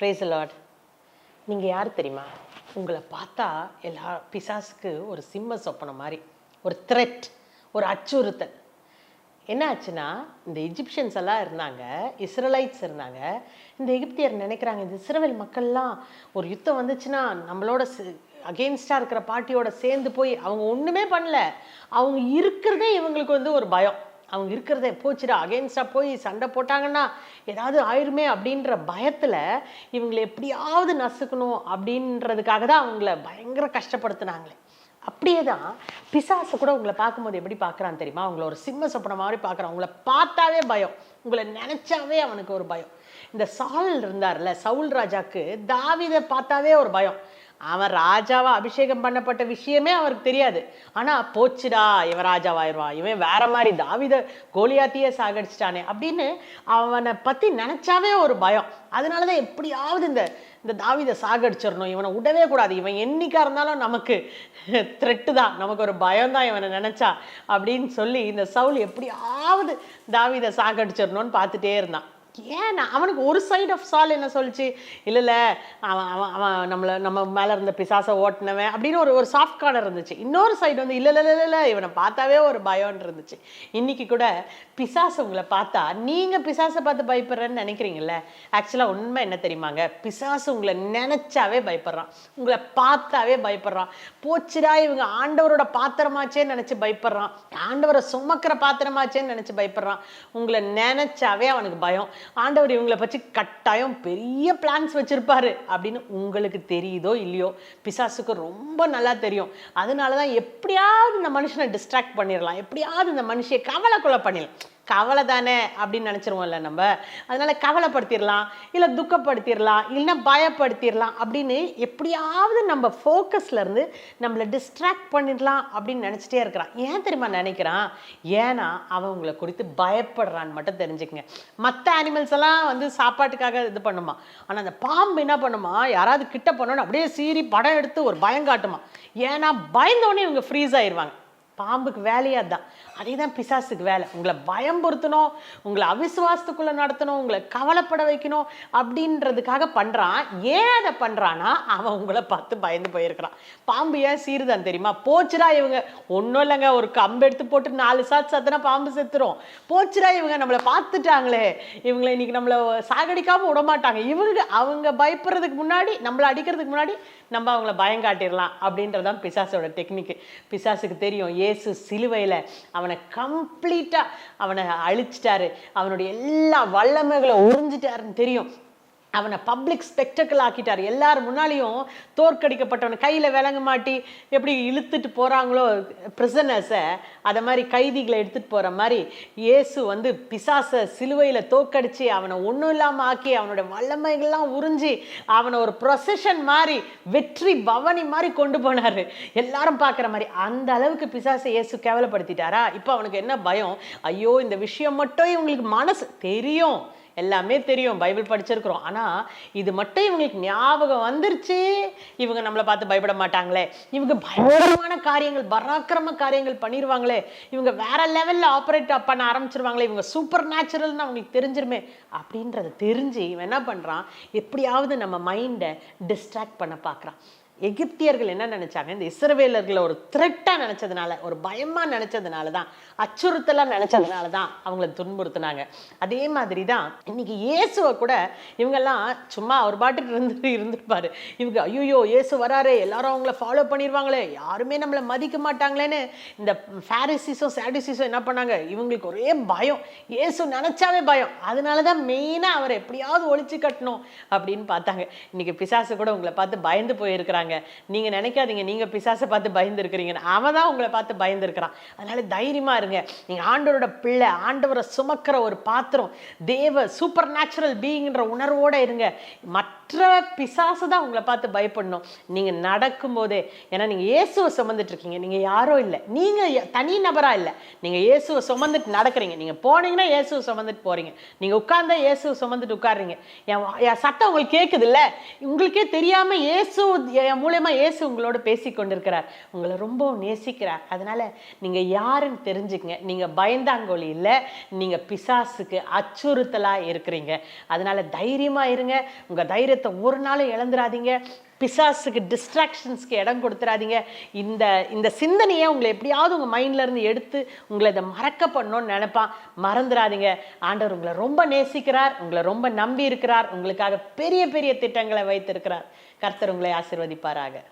Price Lord நீங்கள் யார் தெரியுமா? உங்களை பார்த்தா எல்லா பிசாஸுக்கு ஒரு சிம்ம சொப்பன மாதிரி ஒரு த்ரெட் ஒரு அச்சுறுத்தல். என்ன ஆச்சுன்னா இந்த எஜிப்ஷியன்ஸ் எல்லாம் இருந்தாங்க இஸ்ரலைட்ஸ் இருந்தாங்க. இந்த எகிப்தியர் நினைக்கிறாங்க இந்த இஸ்ரவேல் மக்கள்லாம் ஒரு யுத்தம் வந்துச்சுன்னா நம்மளோட அகெயின்ஸ்டாக இருக்கிற பார்ட்டியோட சேர்ந்து போய் அவங்க ஒன்றுமே பண்ணல. அவங்க இருக்கிறதே இவங்களுக்கு வந்து ஒரு பயம். அவங்க இருக்கிறதே போச்சுடா அகேன்ஸ்டாக போய் சண்டை போட்டாங்கன்னா ஏதாவது ஆயிருமே அப்படின்ற பயத்தில் இவங்களை எப்படியாவது நசுக்கணும் அப்படின்றதுக்காக தான் அவங்கள பயங்கர கஷ்டப்படுத்துனாங்களே. அப்படியே தான் பிசாசு கூட உங்களை பார்க்கும்போது எப்படி பார்க்குறான் தெரியுமா? அவங்கள ஒரு சிம்ம சொப்பன மாதிரி பார்க்குறான். உங்களை பார்த்தாவே பயம். உங்களை நினச்சாவே அவனுக்கு ஒரு பயம். இந்த சால் இருந்தார்ல சவுல் ராஜாக்கு தாவிதை பார்த்தாவே ஒரு பயம். அவன் ராஜாவா அபிஷேகம் பண்ணப்பட்ட விஷயமே அவருக்கு தெரியாது. ஆனா போச்சுடா இவன் ராஜாவாயிருவான் இவன் வேற மாதிரி தாவித கோலியாத்தியே சாகடிச்சிட்டானே அப்படின்னு அவனை பத்தி நினைச்சாவே ஒரு பயம். அதனாலதான் எப்படியாவது இந்த இந்த தாவிதை சாகடிச்சிடணும். இவனை விடவே கூடாது. இவன் என்னைக்கா இருந்தாலும் நமக்கு த்ரெட்டு தான். நமக்கு ஒரு பயம் தான் இவனை நினைச்சா அப்படின்னு சொல்லி இந்த சவுல் எப்படியாவது தாவிதை சாகடிச்சிடணும்னு பார்த்துட்டே இருந்தான். ஏன்னா அவனுக்கு ஒரு சைடு ஆஃப் சால் என்ன சொல்லிச்சு? இல்லை இல்லை அவன் அவன் அவன் நம்மளை நம்ம மேலே இருந்த பிசாசை ஓட்டினவன் அப்படின்னு ஒரு ஒரு சாஃப்ட் கார்னர் இருந்துச்சு. இன்னொரு சைடு வந்து இல்லை இல்லை இல்லை இல்லை இவனை பார்த்தாவே ஒரு பயம்னு இருந்துச்சு. இன்னைக்கு கூட பிசாசு உங்களை பார்த்தா நீங்கள் பிசாசை பார்த்து பயப்படுறேன்னு நினைக்கிறீங்கல்ல? ஆக்சுவலாக உண்மை என்ன தெரியுமாங்க? பிசாசு உங்களை நினச்சாவே பயப்படுறான். உங்களை பார்த்தாவே பயப்படுறான். போச்சுடா இவங்க ஆண்டவரோட பாத்திரமாச்சேன்னு நினச்சி பயப்படுறான். ஆண்டவரை சுமக்கிற பாத்திரமாச்சேன்னு நினச்சி பயப்படுறான். உங்களை நினச்சாவே அவனுக்கு பயம். ஆண்டவர் இவங்களை பற்றி கட்டாயம் பெரிய பிளான்ஸ் வச்சிருப்பாரு அப்படின்னு உங்களுக்கு தெரியுதோ இல்லையோ? பிசாசுக்கு ரொம்ப நல்லா தெரியும். அதனால தான் எப்படியாவது இந்த மனுஷனை டிஸ்ட்ராக்ட் பண்ணிடலாம். எப்படியாவது இந்த மனுஷியை கவலை கொலை பண்ணிடலாம். கவலை தானே அப்படின்னு நினச்சிருவோம்ல நம்ம. அதனால கவலைப்படுத்திடலாம் இல்லை துக்கப்படுத்திடலாம் இல்லைன்னா பயப்படுத்திடலாம் அப்படின்னு எப்படியாவது நம்ம ஃபோக்கஸ்லேருந்து நம்மளை டிஸ்ட்ராக்ட் பண்ணிடலாம் அப்படின்னு நினச்சிட்டே இருக்கிறான். ஏன் தெரியுமா நினைக்கிறான்? ஏன்னா அவன் உங்களை குறித்து பயப்படுறான்னு மட்டும் தெரிஞ்சுக்கங்க. மற்ற அனிமல்ஸ் எல்லாம் வந்து சாப்பாட்டுக்காக இது பண்ணுமா? ஆனால் அந்த பாம்பு என்ன பண்ணுமா? யாராவது கிட்ட பண்ணோன்னு அப்படியே சீறி படம் எடுத்து ஒரு பயம் காட்டுமா? ஏன்னா பயந்தோடனே இவங்க ஃப்ரீஸ் ஆயிடுவாங்க பாம்புக்கு வேலையே அதுதான் அதே தான் பிசாசுக்கு வேலை. உங்களை பயம் பொருத்தணும் உங்களை அவிசுவாசத்துக்குள்ள நடத்தணும் உங்களை கவலைப்பட வைக்கணும் அப்படின்றதுக்காக பண்ணுறான் ஏன் அதை பண்ணுறான்னா அவன் உங்களை பார்த்து பயந்து போயிருக்கிறான். பாம்பு ஏன் சீருதான் தெரியுமா? போச்சுடா இவங்க. ஒன்றும் இல்லைங்க ஒரு கம்பு எடுத்து போட்டு நாலு சாத்து சத்துனா பாம்பு செத்துரும். போச்சுடா இவங்க நம்மளை பார்த்துட்டாங்களே. இவங்களை இன்னைக்கு நம்மளை சாகடிக்காம விட மாட்டாங்க இவங்க அவங்க பயப்படுறதுக்கு முன்னாடி நம்மளை அடிக்கிறதுக்கு முன்னாடி நம்ம அவங்கள பயம் காட்டிடலாம் அப்படின்றதான் பிசாசோட டெக்னிக்கு பிசாசுக்கு தெரியும் இயேசு சிலுவையில் அவனை கம்ப்ளீட்டாக அவனை அழிச்சிட்டாரு. அவனுடைய எல்லா வல்லமைகளை உறிஞ்சிட்டாருன்னு தெரியும். அவனை பப்ளிக் ஸ்பெக்டக்கிள் ஆக்கிட்டார். எல்லார் முன்னாலேயும் தோற்கடிக்கப்பட்டவன் கையில் விலங்கு மாட்டி எப்படி இழுத்துட்டு போகிறாங்களோ ப்ரிசனர்ஸை அதை மாதிரி கைதிகளை எடுத்துகிட்டு போகிற மாதிரி இயேசு வந்து பிசாசை சிலுவையில் தோற்கடிச்சு அவனை ஒன்றும் இல்லாமல் ஆக்கி அவனோட வல்லமைகள்லாம் உறிஞ்சி அவனை ஒரு ப்ரொசஷன் மாதிரி வெற்றி பவனி மாதிரி கொண்டு போனார். எல்லாரும் பார்க்குற மாதிரி அந்த அளவுக்கு பிசாசை இயேசு கேவலப்படுத்திட்டாரா? இப்போ அவனுக்கு என்ன பயம்? ஐயோ இந்த விஷயம் மட்டும் இவங்களுக்கு மனசு தெரியும். எல்லாமே தெரியும் பைபிள் படிச்சிருக்கிறோம். ஆனால் இது மட்டும் இவங்களுக்கு ஞாபகம் வந்துருச்சு. இவங்க நம்மளை பார்த்து பயப்பட மாட்டாங்களே. இவங்க பயங்கரமான காரியங்கள் பராக்கிரம காரியங்கள் பண்ணிடுவாங்களே இவங்க வேற லெவலில் ஆப்ரேட் பண்ண ஆரம்பிச்சிருவாங்களே. இவங்க சூப்பர் நேச்சுரல்னு அவங்களுக்கு தெரிஞ்சிருமே. அப்படின்றத தெரிஞ்சு இவன் என்ன பண்ணுறான் எப்படியாவது நம்ம மைண்டை டிஸ்ட்ராக்ட் பண்ண பார்க்குறான். எகிப்தியர்கள் என்ன நினைச்சாங்க? இந்த இஸ்ரவேலர்களை ஒரு த்ரெட்டாக நினைச்சதுனால ஒரு பயமா நினச்சதுனால தான் அச்சுறுத்தலாக நினச்சதுனால தான் அவங்கள துன்புறுத்துனாங்க. அதே மாதிரி தான் இன்னைக்கு இயேசுவை கூட இவங்கெல்லாம் சும்மா ஒரு பாட்டுக்கு இருந்து இருந்திருப்பார். இவங்க ஐயோ இயேசு வராரு எல்லாரும் அவங்கள ஃபாலோ பண்ணிடுவாங்களே யாருமே நம்மளை மதிக்க மாட்டாங்களேன்னு. இந்த ஃபேரிசிஸும் சாடிசிஸும் என்ன பண்ணாங்க? இவங்களுக்கு ஒரே பயம். இயேசு நினைச்சாவே பயம். அதனால தான் மெயினாக அவரை எப்படியாவது ஒழிச்சு கட்டணும் அப்படின்னு பார்த்தாங்க. இன்னைக்கு பிசாசு கூட உங்களை பார்த்து பயந்து போயிருக்கிறாங்க. நீங்க நினைக்காதீங்க. நீங்கள் பிசாசை பார்த்து பயந்துருக்கிறீங்கன்னு. அவன் தான் உங்களை பார்த்து பயந்துருக்கிறான். அதனால தைரியமா இருங்க. நீங்கள் ஆண்டவரோட பிள்ளை ஆண்டவரை சுமக்கிற ஒரு பாத்திரம் தேவ சூப்பர் நேச்சுரல் பீயிங்கிற உணர்வோடு இருங்க. மற்ற பிசாசு தான் உங்களை பார்த்து பயப்படணும். நீங்கள் நடக்கும்போதே ஏன்னா நீங்கள் இயேசுவை சுமந்துட்டுருக்கீங்க. நீங்கள் யாரோ இல்லை. நீங்கள் தனி நபராக இல்லை. நீங்கள் இயேசுவை சுமந்துட்டு நடக்கிறீங்க. நீங்கள் போனீங்கன்னா இயேசுவை சுமந்துட்டு போகிறீங்க நீங்கள் உட்கார்ந்தா இயேசுவை சுமந்துட்டு உட்காருறீங்க. என் சட்டம் உங்களுக்கு கேட்குது இல்ல உங்களுக்கே தெரியாமல் இயேசு என் என் மூலயமா இயேசு உங்களோட பேசி கொண்டிருக்கிறார். உங்களை ரொம்ப நேசிக்கிறார். அதனால நீங்க யாருன்னு தெரிஞ்சுக்கங்க. நீங்க பயந்தாங்கோலி இல்லை. நீங்க பிசாசுக்கு அச்சுறுத்தலா இருக்கிறீங்க. அதனால தைரியமா இருங்க. உங்க தைரியத்தை ஒரு நாளும் இழந்துடாதீங்க பிசாஸுக்கு டிஸ்ட்ராக்ஷன்ஸ்க்கு இடம் கொடுத்துறாதீங்க. இந்த இந்த சிந்தனையை உங்களை எப்படியாவது உங்கள் மைண்ட்லேருந்து எடுத்து உங்களை இதை மறக்க பண்ணணும்னு நினைப்பான். மறந்துடாதீங்க ஆண்டவர் உங்களை ரொம்ப நேசிக்கிறார் உங்களை ரொம்ப நம்பி இருக்கிறார் உங்களுக்காக பெரிய பெரிய திட்டங்களை வைத்திருக்கிறார். கர்த்தர் உங்களை ஆசீர்வதிப்பாராக.